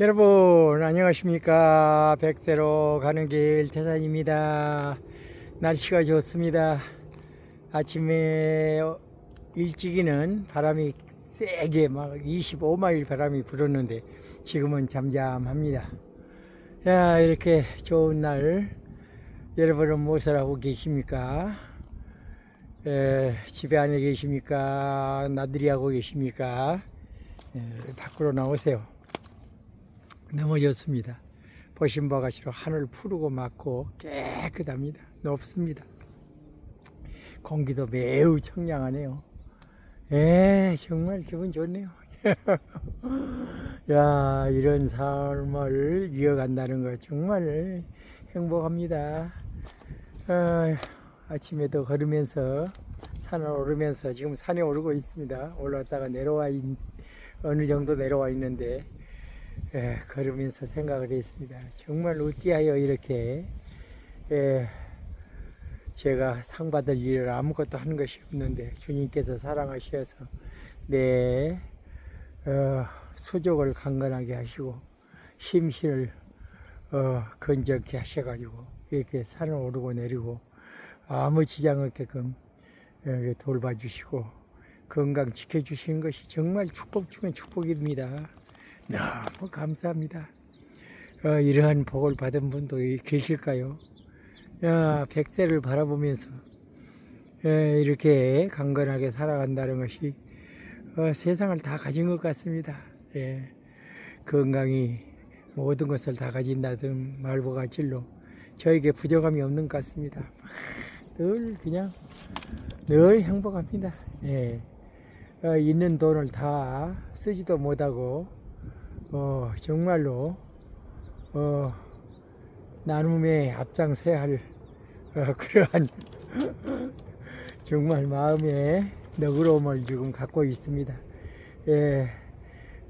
여러분 안녕하십니까? 백세로 가는 길 태산입니다. 날씨가 좋습니다. 아침에 일찍이는 바람이 세게 막 25마일 바람이 불었는데 지금은 잠잠합니다. 야 이렇게 좋은 날 여러분은 무엇을 하고 계십니까? 에, 집에 안에 계십니까? 나들이 하고 계십니까? 에, 밖으로 나오세요 너무 좋습니다. 보신 바와 같이로 하늘 푸르고 맑고 깨끗합니다. 높습니다. 공기도 매우 청량하네요. 예, 정말 기분 좋네요. 야, 이런 삶을 이어간다는 거 정말 행복합니다. 아, 아침에도 걸으면서 산을 오르면서 지금 산에 오르고 있습니다. 올라왔다가 내려와 있, 어느 정도 내려와 있는데 예, 걸으면서 생각을 했습니다. 정말 어찌하여 이렇게 예, 제가 상 받을 일을 아무것도 하는 것이 없는데 주님께서 사랑하셔서 내 어, 수족을 강건하게 하시고 심신을 어, 건전케 하셔가지고 이렇게 산을 오르고 내리고 아무 지장 없게끔 돌봐주시고 건강 지켜주시는 것이 정말 축복 중에 축복입니다. 너무 감사합니다. 어, 이러한 복을 받은 분도 계실까요? 야, 백세를 바라보면서 예, 이렇게 강건하게 살아간다는 것이 어, 세상을 다 가진 것 같습니다. 예, 건강이 모든 것을 다 가진다는 말보가 질로 저에게 부족함이 없는 것 같습니다. 늘 그냥 늘 행복합니다. 예. 어, 있는 돈을 다 쓰지도 못하고 어, 정말로 어, 나눔에 앞장서야 할 어, 그러한 정말 마음에 너그러움을 지금 갖고 있습니다. 예,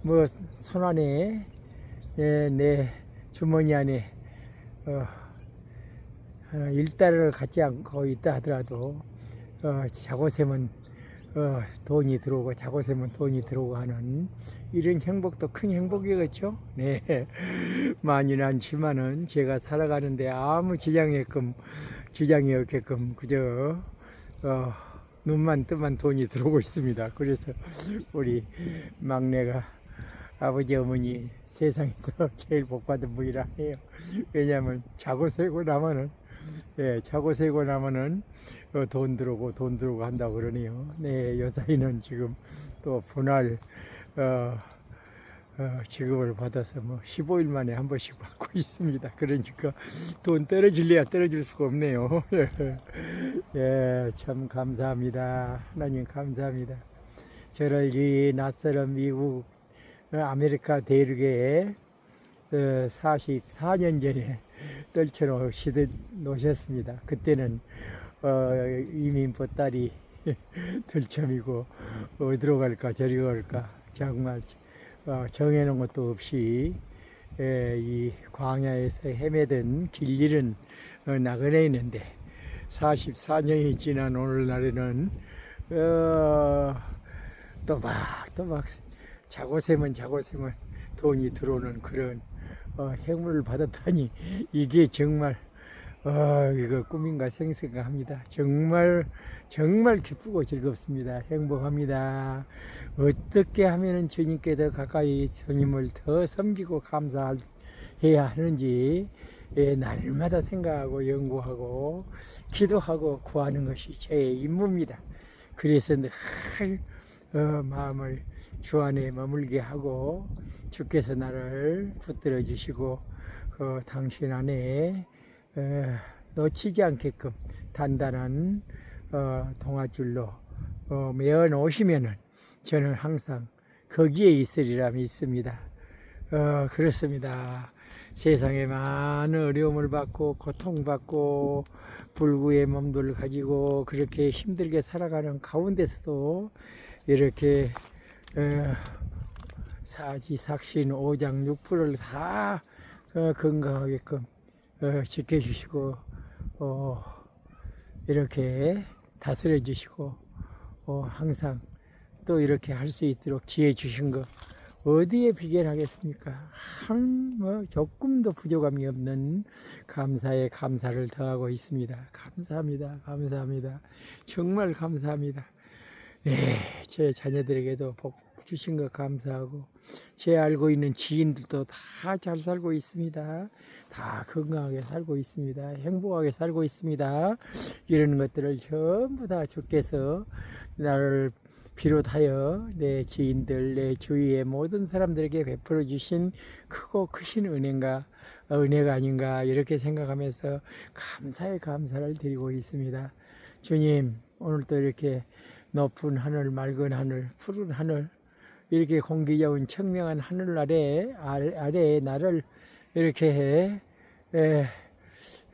뭐 손안에 예, 내 주머니 안에 어, 어, 일달러를 갖지 않고 있다 하더라도 어, 자고샘은 어, 돈이 들어오고 자고샘은 돈이 들어오고 하는 이런 행복도 큰 행복이겠죠. 네, 많이는 않지만은 제가 살아가는데 아무 지장이게끔 지장이 없게끔 그저 어, 눈만 뜨만 돈이 들어오고 있습니다. 그래서 우리 막내가 아버지 어머니 세상에서 제일 복받은 분이라 해요. 왜냐하면 자고 세고 나면은 예, 자고 세고 나면은 어, 돈 들어오고 돈 들어오고 한다고 그러네요. 네, 여사이는 지금 또 분할 어, 어, 지급을 받아서 뭐 15일 만에 한 번씩 받고 있습니다. 그러니까 돈 떨어질래야 떨어질 수가 없네요. 예, 참 감사합니다. 하나님 감사합니다. 저를 이 낯설은 미국 어, 아메리카 대륙에 어, 44년 전에 떨쳐놓으시듯 놓으셨습니다. 그때는 어, 이민 보따리 들참이고 어디로 갈까 저리로 갈까 정말 어, 정해놓은 것도 없이 에, 이 광야에서 헤매던 길 잃은 어, 나그네 있는데 44년이 지난 오늘날에는 어, 또막 또막 자고 세면 자고 세면 돈이 들어오는 그런 어, 행운을 받았다니 이게 정말 어, 이거 꿈인가 생생가 합니다. 정말 정말 기쁘고 즐겁습니다. 행복합니다. 어떻게 하면 주님께 더 가까이 주님을 더 섬기고 감사해야 하는지 예, 날마다 생각하고 연구하고 기도하고 구하는 것이 제 임무입니다. 그래서 늘 어, 마음을 주 안에 머물게 하고 주께서 나를 붙들어 주시고 그 당신 안에 에, 놓치지 않게끔 단단한 어, 동아줄로 어, 메어 놓으시면은 저는 항상 거기에 있으리라 믿습니다. 어, 그렇습니다. 세상에 많은 어려움을 받고 고통받고 불구의 몸들을 가지고 그렇게 힘들게 살아가는 가운데서도 이렇게 어, 사지 삭신 오장 육부를 다 어, 건강하게끔 어, 지켜주시고 어, 이렇게 다스려 주시고 어, 항상 또 이렇게 할 수 있도록 지혜 주신 거 어디에 비견하겠습니까? 한, 뭐, 조금도 부족함이 없는 감사에 감사를 더하고 있습니다. 감사합니다. 감사합니다. 정말 감사합니다. 네, 제 자녀들에게도 복 주신 것 감사하고, 제 알고 있는 지인들도 다 잘 살고 있습니다. 다 건강하게 살고 있습니다. 행복하게 살고 있습니다. 이런 것들을 전부 다 주께서 나를 비롯하여 내 지인들, 내 주위의 모든 사람들에게 베풀어 주신 크고 크신 은혜가 은혜가 아닌가 이렇게 생각하면서 감사의 감사를 드리고 있습니다. 주님, 오늘도 이렇게 높은 하늘, 맑은 하늘, 푸른 하늘, 이렇게 공기 좋은 청명한 하늘 아래 아래, 아래에 나를 이렇게 해, 에,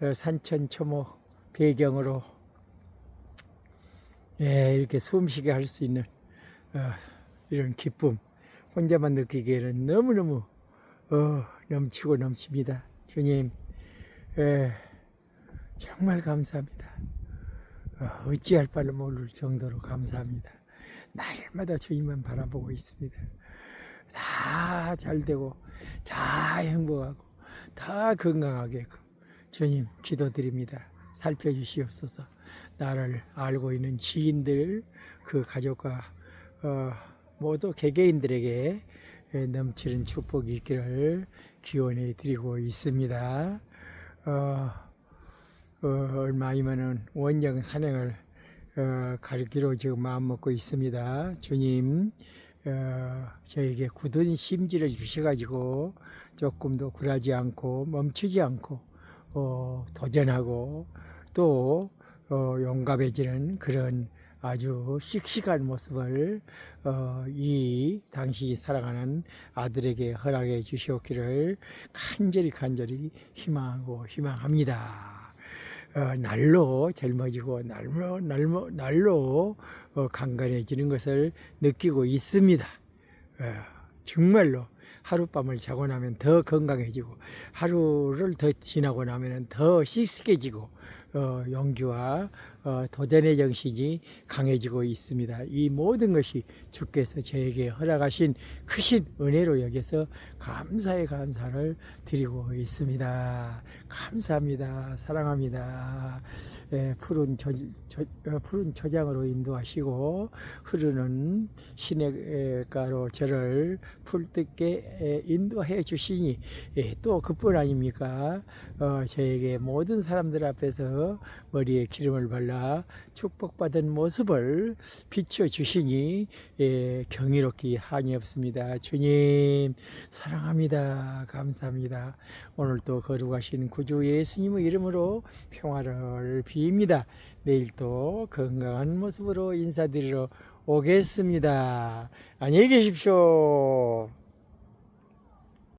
어, 산천초목 배경으로 예, 이렇게 숨쉬게 할 수 있는 어, 이런 기쁨 혼자만 느끼기에는 너무너무 어, 넘치고 넘칩니다. 주님, 예, 정말 감사합니다. 어, 어찌할 바를 모를 정도로 감사합니다. 날마다 주님만 바라보고 있습니다. 다 잘 되고, 다 행복하고, 다 건강하게끔 주님 기도드립니다. 살펴주시옵소서. 나를 알고 있는 지인들, 그 가족과 어, 모두 개개인들에게 에, 넘치는 축복이 있기를 기원해 드리고 있습니다. 어, 어, 얼마이면은 원정 산행을 어, 가르기로 지금 마음 먹고 있습니다. 주님, 어, 저에게 굳은 심지를 주셔가지고 조금도 굴하지 않고 멈추지 않고 어, 도전하고 또 어, 용감해지는 그런 아주 씩씩한 모습을 어, 이 당시 사랑하는 아들에게 허락해 주시옵기를 간절히 간절히 희망하고 희망합니다. 어, 날로 젊어지고 날로 날로 날로 어, 강건해지는 것을 느끼고 있습니다. 어, 정말로 하룻밤을 자고 나면 더 건강해지고 하루를 더 지나고 나면 더 씩씩해지고 어, 용기와 어, 도전의 정신이 강해지고 있습니다. 이 모든 것이 주께서 저에게 허락하신 크신 은혜로 여겨서 감사의 감사를 드리고 있습니다. 감사합니다. 사랑합니다. 예, 푸른 저, 저, 어, 푸른 초장으로 인도하시고 흐르는 시냇가로 저를 풀뜯게 에, 인도해 주시니 예, 또 그뿐 아닙니까? 어, 저에게 모든 사람들 앞에서 머리에 기름을 발라 축복받은 모습을 비춰 주시니 예, 경이롭기 한이 없습니다. 주님 사랑합니다. 감사합니다. 오늘도 거룩하신 구주 예수님의 이름으로 평화를 빕니다. 내일도 건강한 모습으로 인사드리러 오겠습니다. 안녕히 계십시오.